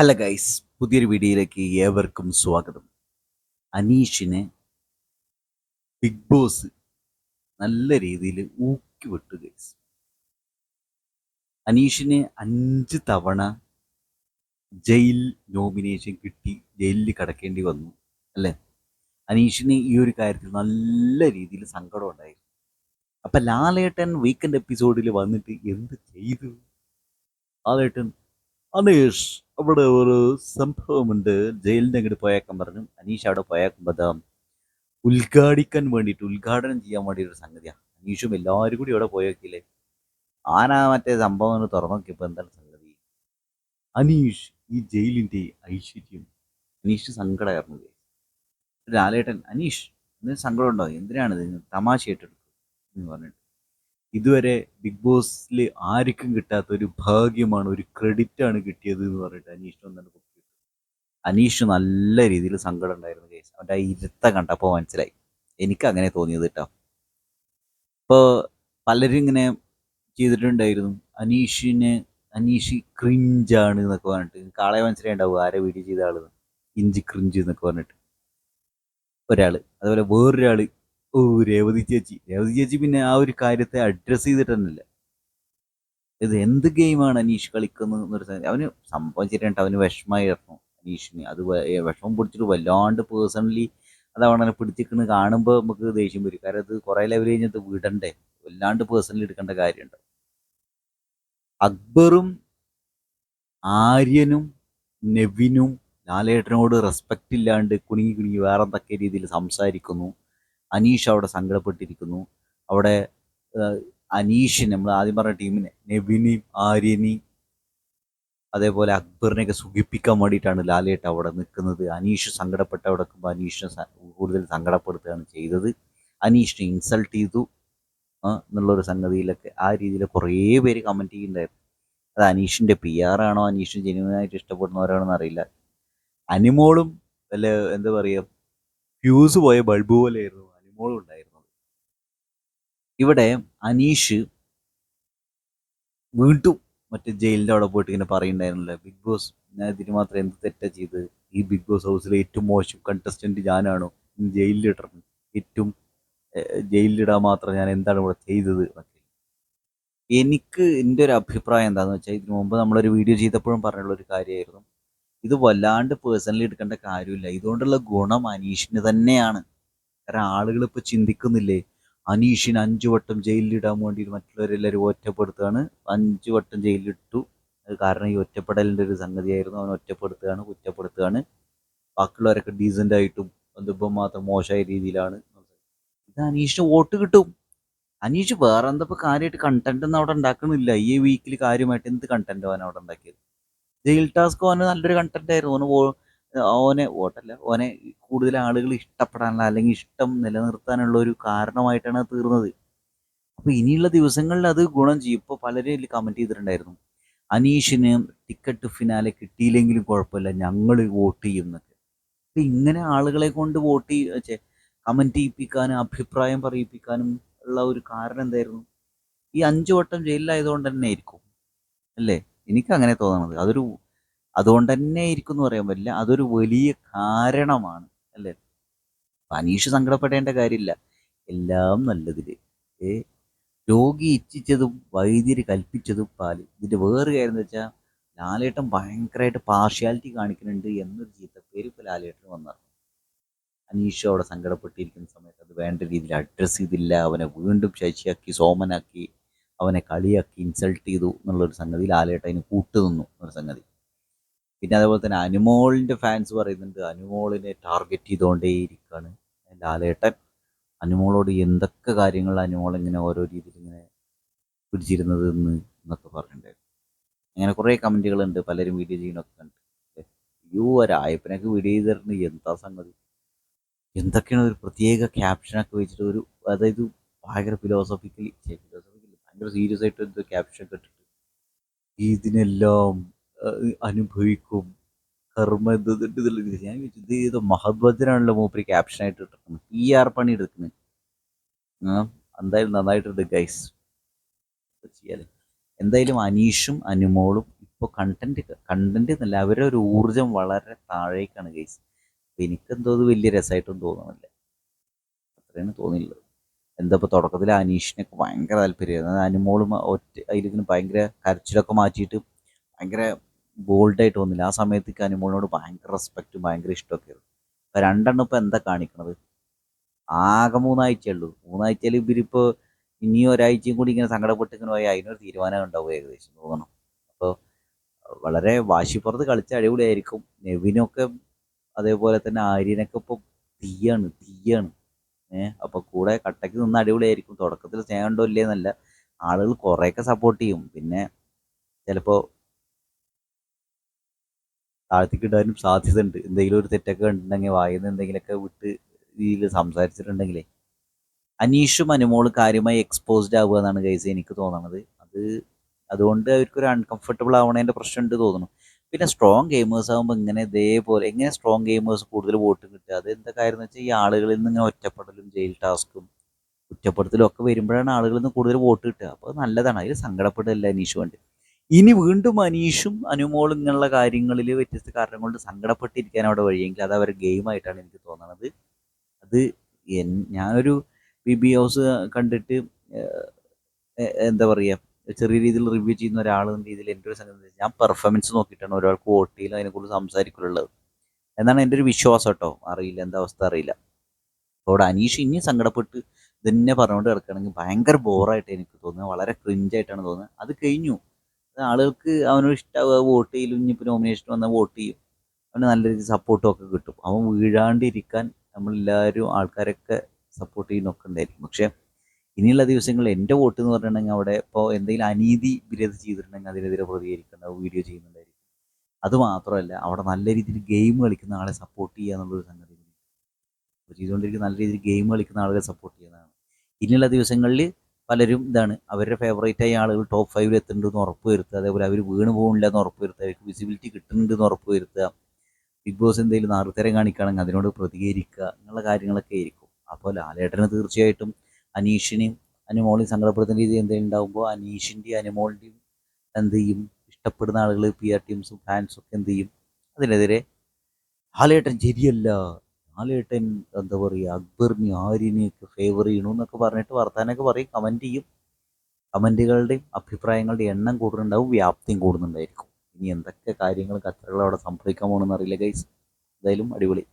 Hello guys പുതിയൊരു വീഡിയോയിലേക്ക് ഏവർക്കും സ്വാഗതം. അനീഷിനെ ബിഗ് ബോസ് നല്ല രീതിയിൽ ഊക്കി വിട്ടു ഗൈസ് അനീഷിന് അഞ്ച് തവണ ജയിൽ നോമിനേഷൻ കിട്ടി ജയിലിൽ കിടക്കേണ്ടി വന്നു അല്ലേ? അനീഷിന് ഈ ഒരു കാര്യത്തിൽ നല്ല രീതിയിൽ സങ്കടം ഉണ്ടായിരുന്നു. അപ്പൊ ലാലേട്ടൻ വീക്കെൻഡ് എപ്പിസോഡിൽ വന്നിട്ട് എന്ത് ചെയ്തു? ലാലേട്ടൻ അനീഷ് അവിടെ ഒരു സംഭവമുണ്ട്. ജയിലിന്റെ അങ്ങോട്ട് പോയേക്കാൻ പറഞ്ഞു. അനീഷ് അവിടെ പോയേക്കുമ്പോൾ ഉദ്ഘാടിക്കാൻ വേണ്ടിയിട്ട് ഉദ്ഘാടനം ചെയ്യാൻ വേണ്ടി ഒരു സംഗതിയാണ് അനീഷും എല്ലാവരും കൂടി അവിടെ പോയേക്കില്ലേ? ആനാ മറ്റേ സംഭവം തുറന്നു നോക്കിയപ്പോൾ എന്താണ് സംഗതി? അനീഷ് ഈ ജയിലിന്റെ ഐശ്വര്യം. അനീഷ് സങ്കടമായിരുന്നു ലാലേട്ടൻ അനീഷ് എന്തെങ്കിലും സങ്കടം ഉണ്ടോ എന്തിനാണ് ഇത് തമാശയായിട്ടെടുക്കും എന്ന് പറഞ്ഞിട്ട്. ഇതുവരെ ബിഗ് ബോസിൽ ആർക്കും കിട്ടാത്ത ഒരു ഭാഗ്യമാണ് ഒരു ക്രെഡിറ്റ് ആണ് കിട്ടിയത് എന്ന് പറഞ്ഞിട്ട് അനീഷ് ഒന്നാണ് അനീഷ് നല്ല രീതിയിൽ സങ്കടം ഉണ്ടായിരുന്നു കേസ് അവന്റെ ആ ഇരുത്ത കണ്ടപ്പോൾ മനസ്സിലായി. എനിക്ക് അങ്ങനെ തോന്നിയത് കേട്ടോ ഇപ്പോൾ പലരും ഇങ്ങനെ ചെയ്തിട്ടുണ്ടായിരുന്നു. അനീഷിന് അനീഷ് ക്രിഞ്ചാണ് എന്നൊക്കെ പറഞ്ഞിട്ട്. കാളെ മനസ്സിലായിണ്ടാവും? ആരെ വീഡിയോ ചെയ്ത ആളെന്ന് ഇഞ്ചി ക്രിഞ്ച് എന്നൊക്കെ പറഞ്ഞിട്ട്. ഒരാൾ അതുപോലെ വേറൊരാൾ ഓ രേവതി ചേച്ചി. രേവതി ചേച്ചി പിന്നെ ആ ഒരു കാര്യത്തെ അഡ്രസ്സ് ചെയ്തിട്ടൊന്നുമില്ല. ഇത് എന്ത് ഗെയിമാണ് അനീഷ് കളിക്കുന്നത് എന്നൊരു അവന് സംഭവം ശരിയായിട്ട് അവന് വിഷമമായിരുന്നു അനീഷിന്. അത് വിഷമം പിടിച്ചിട്ട് വല്ലാണ്ട് പേഴ്സണലി അത് അവനെ പിടിച്ചിരിക്കുന്നത് കാണുമ്പോൾ നമുക്ക് ദേഷ്യം വരും. കാരണം അത് കുറേ ലെവൽ കഴിഞ്ഞത് വിടണ്ടേ? വല്ലാണ്ട് പേഴ്സണലി എടുക്കേണ്ട കാര്യമുണ്ട്. അക്ബറും ആര്യനും നെവിനും ലാലേട്ടനോട് റെസ്പെക്റ്റ് ഇല്ലാണ്ട് കുണുങ്ങി കുണുങ്ങി വേറെ എന്തൊക്കെ രീതിയിൽ സംസാരിക്കുന്നു. അനീഷ് അവിടെ സങ്കടപ്പെട്ടിരിക്കുന്നു. അവിടെ അനീഷിന് നമ്മൾ ആദ്യം പറഞ്ഞ ടീമിനെ നെവിനി ആര്യനെയും അതേപോലെ അക്ബറിനെയൊക്കെ സുഖിപ്പിക്കാൻ വേണ്ടിയിട്ടാണ് ലാലേട്ട് അവിടെ നിൽക്കുന്നത്. അനീഷ് സങ്കടപ്പെട്ട് അവിടെ നിൽക്കുമ്പോൾ അനീഷിനെ കൂടുതൽ സങ്കടപ്പെടുത്തുകയാണ് ചെയ്തത്. അനീഷിനെ ഇൻസൾട്ട് ചെയ്തു എന്നുള്ളൊരു സംഗതിയിലൊക്കെ ആ രീതിയിൽ കുറേ പേര് കമന്റ് ചെയ്യുന്നുണ്ടായിരുന്നു. അത് അനീഷിന്റെ പി ആർ ആണോ അനീഷിന് ജെനുവനായിട്ട് ഇഷ്ടപ്പെടുന്നവരാണോ എന്നറിയില്ല അനിമോളും വല്ല എന്താ പറയുക ഫ്യൂസ് പോയ ബൾബ് പോലെയായിരുന്നു. അനിമോളും ഉണ്ടായിരുന്നത് ഇവിടെ അനീഷ് വീണ്ടും മറ്റേ ജയിലിന്റെ അവിടെ പോയിട്ട് ഇങ്ങനെ പറയുന്നുണ്ടായിരുന്നില്ല ബിഗ് ബോസ് ഞാൻ ഇതിന് മാത്രം എന്ത് തെറ്റാ ചെയ്ത്? ഈ ബിഗ് ബോസ് ഹൗസിലെ ഏറ്റവും മോശം കണ്ടസ്റ്റന്റ് ഞാനാണോ? ജയിലിലിടണം ഏറ്റവും ജയിലിലിടാൻ മാത്രം ഞാൻ എന്താണ് ഇവിടെ ചെയ്തത്? എന്നൊക്കെ. എനിക്ക് എന്റെ ഒരു അഭിപ്രായം എന്താണെന്ന് വെച്ചാൽ ഇതിനു മുമ്പ് നമ്മളൊരു വീഡിയോ ചെയ്തപ്പോഴും പറഞ്ഞുള്ള ഒരു കാര്യമായിരുന്നു. ഇത് വല്ലാണ്ട് പേഴ്സണലി എടുക്കേണ്ട കാര്യമില്ല. ഇതുകൊണ്ടുള്ള ഗുണം അനീഷിന് തന്നെയാണ്. കാരണം ആളുകൾ ഇപ്പോൾ ചിന്തിക്കുന്നില്ലേ? അനീഷിന് അഞ്ചു വട്ടം ജയിലിലിടാൻ വേണ്ടി മറ്റുള്ളവരെല്ലാവരും ഒറ്റപ്പെടുത്തുകയാണ്. അഞ്ചു വട്ടം ജയിലിലിട്ടു. കാരണം ഈ ഒറ്റപ്പെടലിന്റെ ഒരു സംഗതിയായിരുന്നു. അവൻ ഒറ്റപ്പെടുത്തുകയാണ് കുറ്റപ്പെടുത്തുകയാണ്. ബാക്കിയുള്ളവരൊക്കെ ഡീസന്റ് ആയിട്ടും ബന്ധുപ്പം മാത്രം മോശമായ രീതിയിലാണ്. ഇത് അനീഷിന് വോട്ട് കിട്ടും. അനീഷ് വേറെ എന്താ ഇപ്പോൾ കാര്യമായിട്ട് കണ്ടന്റ് ഒന്നും അവിടെ ഉണ്ടാക്കണില്ല. ഈ വീക്കിൽ കാര്യമായിട്ട് എന്ത് കണ്ടന്റ് അവൻ അവിടെ ഉണ്ടാക്കിയത്? ജയിൽ ടാസ്ക് അവന് നല്ലൊരു കണ്ടന്റ് ആയിരുന്നു. വോ- ഓനെ വോട്ടല്ല ഓനെ കൂടുതൽ ആളുകൾ ഇഷ്ടപ്പെടാനുള്ള അല്ലെങ്കിൽ ഇഷ്ടം നിലനിർത്താനുള്ള ഒരു കാരണമായിട്ടാണ് തീർന്നത്. അപ്പോൾ ഇനിയുള്ള ദിവസങ്ങളിൽ അത് ഗുണം ചെയ്യും. ഇപ്പോൾ പലരും ഇതിൽ കമന്റ് ചെയ്തിട്ടുണ്ടായിരുന്നു. അനീഷിന് ടിക്കറ്റ് ഫിനാലെ കിട്ടിയില്ലെങ്കിലും കുഴപ്പമില്ല ഞങ്ങൾ വോട്ട് ചെയ്യും എന്നൊക്കെ. അപ്പം ഇങ്ങനെ ആളുകളെ കൊണ്ട് വോട്ട് ചെയ്യ കമന്റ് ചെയ്യിപ്പിക്കാനും അഭിപ്രായം പറയിപ്പിക്കാനും ഉള്ള ഒരു കാരണം എന്തായിരുന്നു? ഈ അഞ്ചു വട്ടം ജയിലിലായതുകൊണ്ട് തന്നെ ആയിരിക്കും. അല്ലേ? എനിക്ക് അങ്ങനെ തോന്നണത്. അതൊരു അതുകൊണ്ട് തന്നെ ഇരിക്കും എന്ന് പറയാൻ പറ്റില്ല. അതൊരു വലിയ കാരണമാണ് അല്ലേ? അനീഷ് സങ്കടപ്പെടേണ്ട കാര്യമില്ല. എല്ലാം നല്ലതിൽ. ഏ രോഗി ഇച്ഛിച്ചതും വൈദ്യര് കൽപ്പിച്ചതും പാൽ. ഇതിന്റെ വേറെ കാര്യം എന്ന് വെച്ചാൽ ലാലേട്ടൻ ഭയങ്കരമായിട്ട് പാർഷ്യാലിറ്റി കാണിക്കുന്നുണ്ട് എന്നൊരു ചീത്തപ്പേര് ഇപ്പോൾ ലാലേട്ടന് വന്നത് അനീഷ് അവിടെ സങ്കടപ്പെട്ടിരിക്കുന്ന സമയത്ത് അത് വേണ്ട രീതിയിൽ അഡ്രസ്സ് ചെയ്തില്ല. അവനെ വീണ്ടും ശശിയാക്കി സോമനാക്കി അവനെ കളിയാക്കി ഇൻസൾട്ട് ചെയ്തു എന്നുള്ളൊരു സംഗതി ലാലേട്ടൻ അതിന് കൂട്ടുനിന്നു എന്നൊരു സംഗതി. പിന്നെ അതേപോലെ തന്നെ അനുമോളിന്റെ ഫാൻസ് പറയുന്നുണ്ട് അനുമോളിനെ ടാർഗറ്റ് ചെയ്തുകൊണ്ടേയിരിക്കുകയാണ് ലാലേട്ടൻ അനുമോളോട് എന്തൊക്കെ കാര്യങ്ങൾ അനുമോൾ ഇങ്ങനെ ഓരോ രീതിയിൽ ഇങ്ങനെ പിടിച്ചിരുന്നത് എന്ന് എന്നൊക്കെ പറഞ്ഞിട്ടുണ്ടായിരുന്നു അങ്ങനെ കുറേ കമന്റുകളുണ്ട് പലരും വീഡിയോ ചെയ്യണമൊക്കെ കണ്ട്. അയ്യോ ഒരായപ്പനൊക്കെ വീഡിയോ ചെയ്തിരുന്നു എന്താ സംഗതി? എന്തൊക്കെയാണ് ഒരു പ്രത്യേക ക്യാപ്ഷനൊക്കെ വെച്ചിട്ട് ഒരു അതായത് ഭയങ്കര ഫിലോസഫിക്കലി ഫിലോസഫിക്കലി ഭയങ്കര സീരിയസ് ആയിട്ട് എന്തോ ക്യാപ്ഷൻ ഒക്കെ ഇട്ടിട്ട് ഇതിനെല്ലാം അനുഭവിക്കും. കർമ്മ ഇത് ഇതിൽ ഇത് ഇത് ഞാൻ ഇത് ഏതോ മൂപ്പര് മൂപ്പര് ക്യാപ്ഷനായിട്ട് ഇട്ടിരിക്കുന്നത്. പി ആർ പണി എടുക്കുന്നത്. എന്തായാലും നന്നായിട്ടുണ്ട് ഗൈസ് ചെയ്യാൽ. എന്തായാലും അനീഷും അനുമോളും ഇപ്പോൾ കണ്ടന്റ് കണ്ടന്റ് എന്നല്ല അവരുടെ ഒരു ഊർജം വളരെ താഴേക്കാണ് ഗൈസ് അപ്പം എനിക്കെന്തോ അത് വലിയ രസമായിട്ടൊന്നും തോന്നുന്നില്ല അത്രയാണ് തോന്നിയുള്ളത് എന്താ ഇപ്പോൾ തുടക്കത്തിൽ അനീഷിനൊക്കെ ഭയങ്കര താല്പര്യമായിരുന്നു. അനുമോളും ഒറ്റ അതിലിങ്ങനെ ഭയങ്കര കരച്ചിലൊക്കെ മാറ്റിയിട്ട് ഭയങ്കര ബോൾഡായിട്ട് തോന്നില്ല. ആ സമയത്തേക്ക് അനുമോളിനോട് ഭയങ്കര റെസ്പെക്റ്റും ഭയങ്കര ഇഷ്ടമൊക്കെ ആയിരുന്നു. അപ്പം രണ്ടെണ്ണം ഇപ്പോൾ എന്താ കാണിക്കണത്? ആകെ മൂന്നാഴ്ചയേ ഉള്ളൂ. മൂന്നാഴ്ചയിൽ ഇവരിപ്പോൾ ഇനി ഒരാഴ്ചയും കൂടി ഇങ്ങനെ സങ്കടപ്പെട്ട് ഇങ്ങനെ പോയാൽ അതിനൊരു തീരുമാനം ഉണ്ടാവും ഏകദേശം തോന്നണം. അപ്പോൾ വളരെ വാശിപ്പുറത്ത് കളിച്ച അടിപൊളിയായിരിക്കും. നെവിനൊക്കെ അതേപോലെ തന്നെ ആര്യനൊക്കെ ഇപ്പോൾ തീയാണ് തീയാണ്. ഏഹ് അപ്പോൾ കൂടെ കട്ടയ്ക്ക് നിന്ന് അടിപൊളിയായിരിക്കും. തുടക്കത്തിൽ സ്നേഹം ഉണ്ടോ ഇല്ലേ എന്നല്ല ആളുകൾ കുറേയൊക്കെ സപ്പോർട്ട് ചെയ്യും. പിന്നെ ചിലപ്പോൾ താഴ്ത്തിക്ക് ഇടാനും സാധ്യതയുണ്ട്. എന്തെങ്കിലും ഒരു തെറ്റൊക്കെ ഉണ്ടെങ്കിൽ വായിന്ന് എന്തെങ്കിലുമൊക്കെ വിട്ട് രീതിയിൽ സംസാരിച്ചിട്ടുണ്ടെങ്കിലേ. അനീഷും അനുമോളും കാര്യമായി എക്സ്പോസ്ഡ് ആവുക എന്നാണ് ഗൈസ് എനിക്ക് തോന്നുന്നത് അത് അതുകൊണ്ട് അവർക്കൊരു അൺകംഫർട്ടബിൾ ആവണതിന്റെ പ്രശ്നമുണ്ട് തോന്നുന്നു പിന്നെ സ്ട്രോങ് ഗെയിമേഴ്സ് ആകുമ്പോൾ ഇങ്ങനെ ഇതേപോലെ എങ്ങനെ സ്ട്രോങ് ഗെയിമേഴ്സ് കൂടുതൽ വോട്ട് കിട്ടുക? അത് എന്താ കാര്യം എന്ന് വെച്ചാൽ ഈ ആളുകളിൽ നിന്ന് ഇങ്ങനെ ഒറ്റപ്പെടലും ജയിൽ ടാസ്കും കുറ്റപ്പെടുത്തലും ഒക്കെ വരുമ്പോഴാണ് ആളുകളിൽ നിന്ന് കൂടുതൽ വോട്ട് കിട്ടുക. അപ്പോൾ നല്ലതാണ്. അതിൽ സങ്കടപ്പെടില്ല അനീഷ് വേണ്ടി. ഇനി വീണ്ടും അനീഷും അനുമോളും ഇങ്ങനെയുള്ള കാര്യങ്ങളിൽ വ്യത്യസ്ത കാരണം കൊണ്ട് സങ്കടപ്പെട്ടിരിക്കാൻ അവിടെ വഴിയെങ്കിൽ അത് അവരുടെ ഗെയിമായിട്ടാണ് എനിക്ക് തോന്നുന്നത് അത് എൻ- ഞാനൊരു ബി ബി ഹൗസ് കണ്ടിട്ട് എന്താ പറയുക ചെറിയ രീതിയിൽ റിവ്യൂ ചെയ്യുന്ന ഒരാൾ എന്ന രീതിയിൽ എന്റെ ഒരു സംഗതി ഞാൻ പെർഫോമൻസ് നോക്കിയിട്ടാണ് ഒരാൾക്ക് വോട്ട് ചെയ്യലും അതിനെക്കുറിച്ച് സംസാരിക്കുള്ളത്. എന്നാണ് എന്റെ ഒരു വിശ്വാസം കേട്ടോ. അറിയില്ല എന്താ അവസ്ഥ അറിയില്ല. അവിടെ അനീഷ് ഇനിയും സങ്കടപ്പെട്ട് ഇതന്നെ പറഞ്ഞുകൊണ്ട് കിടക്കുകയാണെങ്കിൽ ഭയങ്കര ബോറായിട്ട് എനിക്ക് തോന്നുന്നത്. വളരെ ക്രിഞ്ചായിട്ടാണ് തോന്നുന്നത്. അത് കഴിഞ്ഞു. ആളുകൾക്ക് അവനോട് ഇഷ്ടമാവുക വോട്ട് ചെയ്യലും ഇനിയിപ്പോൾ നോമിനേഷൻ വന്നാൽ വോട്ട് ചെയ്യും. അവന് നല്ല രീതിയിൽ സപ്പോർട്ടും ഒക്കെ കിട്ടും. അവൻ വീഴാണ്ടിരിക്കാൻ നമ്മളെല്ലാവരും ആൾക്കാരൊക്കെ സപ്പോർട്ട് ചെയ്യുന്നൊക്കെ ഉണ്ടായിരിക്കും. പക്ഷേ ഇനിയുള്ള ദിവസങ്ങളിൽ എന്റെ വോട്ട് എന്ന് പറഞ്ഞിട്ടുണ്ടെങ്കിൽ അവിടെ ഇപ്പോൾ എന്തെങ്കിലും അനീതി വിരത് ചെയ്തിട്ടുണ്ടെങ്കിൽ അതിനെതിരെ പ്രതികരിക്കുന്ന വീഡിയോ ചെയ്യുന്നുണ്ടായിരിക്കും. അത് മാത്രമല്ല അവിടെ നല്ല രീതിയിൽ ഗെയിം കളിക്കുന്ന ആളെ സപ്പോർട്ട് ചെയ്യുക എന്നുള്ളൊരു സംഗതി. ചെയ്തുകൊണ്ടിരിക്കുന്ന നല്ല രീതിയിൽ ഗെയിം കളിക്കുന്ന ആളുകളെ സപ്പോർട്ട് ചെയ്യുന്നതാണ്. ഇനിയുള്ള ദിവസങ്ങളിൽ പലരും ഇതാണ്. അവരുടെ ഫേവറേറ്റ് ആയ ആളുകൾ ടോപ്പ് ഫൈവിൽ എത്തുന്നുണ്ടെന്ന് ഉറപ്പ് വരുത്തുക. അതേപോലെ അവർ വീണ് പോകുന്നില്ല എന്ന് ഉറപ്പ് വരുത്തുക. അവർക്ക് വിസിബിലിറ്റി കിട്ടുന്നുണ്ടെന്ന് ഉറപ്പ് വരുത്തുക. ബിഗ് ബോസ് എന്തെങ്കിലും നാറുത്തരം കാണിക്കുകയാണെങ്കിൽ അതിനോട് പ്രതികരിക്കുക. എന്നുള്ള കാര്യങ്ങളൊക്കെ ആയിരിക്കും. അപ്പോൾ ലാലേട്ടന് തീർച്ചയായിട്ടും അനീഷിനെയും അനുമോളെയും സങ്കടപ്പെടുത്തുന്ന രീതി എന്തെങ്കിലും ഉണ്ടാകുമ്പോൾ അനീഷിന്റെയും അനുമോളിന്റെയും എന്ത് ചെയ്യും? ഇഷ്ടപ്പെടുന്ന ആളുകൾ പി ആർ ടീംസും ഫാൻസും ഒക്കെ എന്ത് ചെയ്യും? അതിനെതിരെ ലാലേട്ടൻ ശരിയല്ല. ലാലേട്ടൻ എന്താ പറയുക അക്ബറിനെ ആര്യനെയൊക്കെ ഫേവർ ചെയ്യണു എന്നൊക്കെ പറഞ്ഞിട്ട് വർത്താനൊക്കെ പറയും കമന്റ് ചെയ്യും. കമന്റുകളുടെയും അഭിപ്രായങ്ങളുടെയും എണ്ണം കൂടുന്നുണ്ടാവും വ്യാപ്തിയും കൂടുന്നുണ്ടായിരിക്കും. ഇനി എന്തൊക്കെ കാര്യങ്ങൾ കച്ചറകൾ അവിടെ സംഭവിക്കാൻ പോകണമെന്ന് അറിയില്ല ഗൈസ് എന്തായാലും അടിപൊളി.